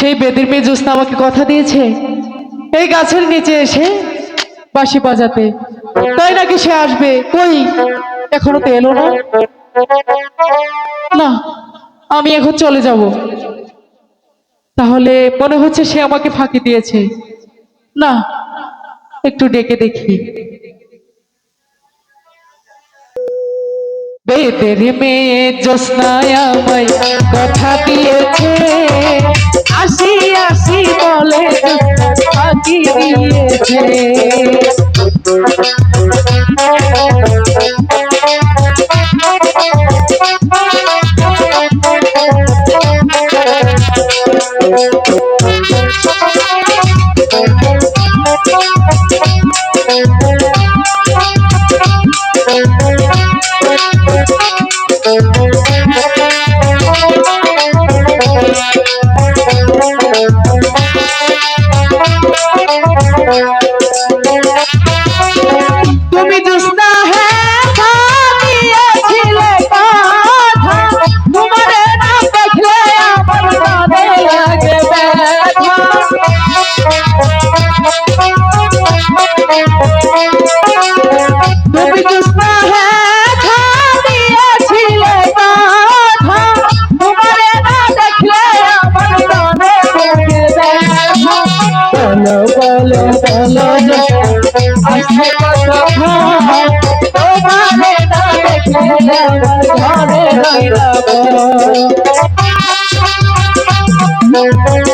সেই বেদের মেয়ে জ্যোৎস্না আমাকে কথা দিয়েছে, এই গাছের নিচে এসে বাঁশি বাজাতে। তাই নাকি সে আসবে? কই? এখনও তো এলো না? না, আমি এখন চলে যাব। তাহলে মনে হচ্ছে সে আমাকে ফাঁকি দিয়েছে। না, একটু ডেকে দেখি। বেদের মেয়ে জ্যোৎস্নায় আমায় কথা দিয়েছে। আসি আসি বলে ফাঁকি দিয়েছে ঘরে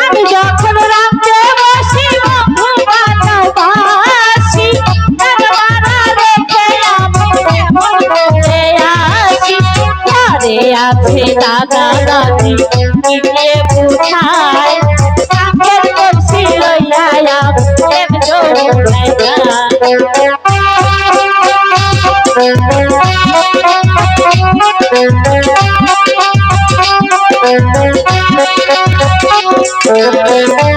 আমি যখন রাতে বসি বাসি ঘরে আছে দাদা দাদি গিয়ে বুঝায়, কাকের বলছি লইয়া প্রেম জোড়ায় কেমন Thank you.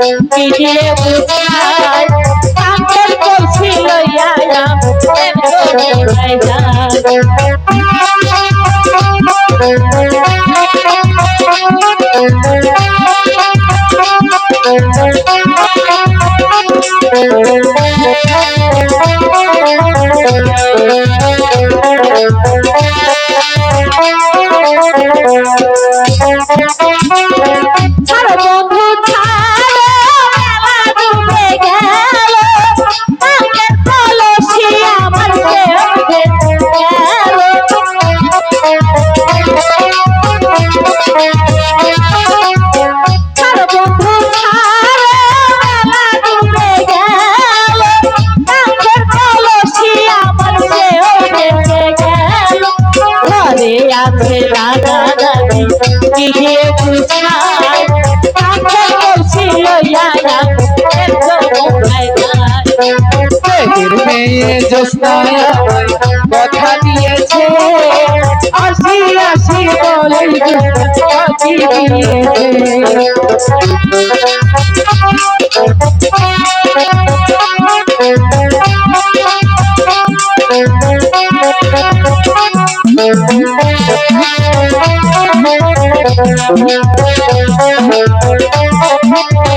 পিছিয়ে বুঝায় কাকের কলসি লইয়া ছাড়ো আছে দাদা দাদি গিয়ে বুঝায় কাকে বলছি লইয়া এর জন্যই মেয়ে জ্যোৎস্নায় কথা দিয়েছে, আসি আসি বলে দিয়েছে।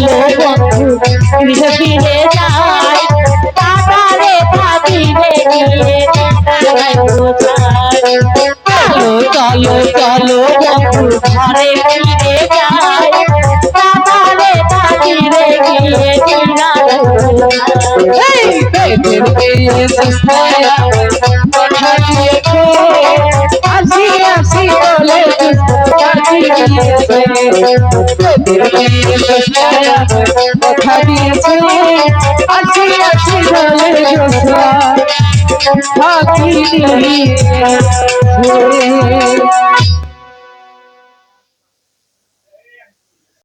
ভালো বন্ধু গৃহ ফিরে যায় কাকারে ভাবি রে চলো চলো চলো বন্ধু ঘরে ফিরে যায় কাকারে ভাবি রে গিয়ে Hey, baby, baby, baby, baby, baby, baby, baby, baby, পাখি দিয়েছে তোদের মেয়ে জোসনায় কথা